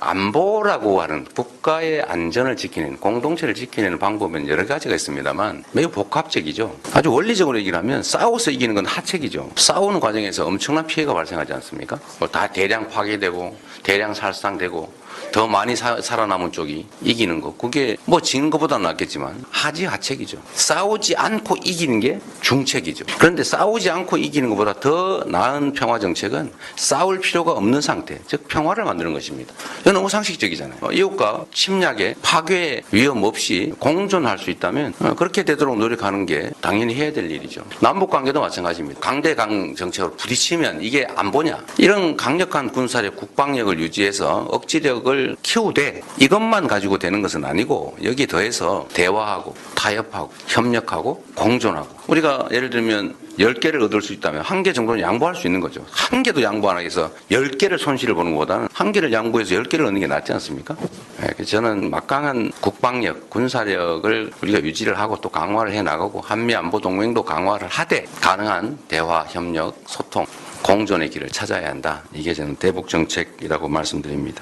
안보라고 하는 국가의 안전을 지키는 공동체를 지키는 방법은 여러 가지가 있습니다만 매우 복합적이죠. 아주 원리적으로 얘기를 하면 싸워서 이기는 건 하책이죠. 싸우는 과정에서 엄청난 피해가 발생하지 않습니까? 뭐다 대량 파괴되고 대량 살상되고 더 많이 사- 살아남은 쪽이 이기는 거. 그게 뭐 지는 것보다는 낫겠지만 하지 하책이죠. 싸우지 않고 이기는 게 중책이죠. 그런데 싸우지 않고 이기는 것보다 더 나은 평화 정책은 싸울 필요가 없는 상태, 즉 평화를 만드는 것입니다. 이건 너무 상식적이잖아요. 어, 이웃과 침략에 파괴 위험 없이 공존할 수 있다면 어, 그렇게 되도록 노력하는 게 당연히 해야 될 일이죠. 남북 관계도 마찬가지입니다. 강대강 정책으로 부딪히면 이게 안 보냐? 이런 강력한 군사력, 국방력을 유지해서 억지력을 키우되 이것만 가지고 되는 것은 아니고 여기 더해서 대화하고 타협하고 협력하고 공존하고 우리가 예를 들면 10개를 얻을 수 있다면 한 개 정도는 양보할 수 있는 거죠. 한 개도 양보 안 위해서 10개를 손실을 보는 것보다는 한 개를 양보해서 10개를 얻는 게 낫지 않습니까? 예, 그래서 저는 막강한 국방력, 군사력을 우리가 유지를 하고 또 강화를 해 나가고 한미 안보 동맹도 강화를 하되 가능한 대화, 협력, 소통, 공존의 길을 찾아야 한다. 이게 저는 대북 정책이라고 말씀드립니다.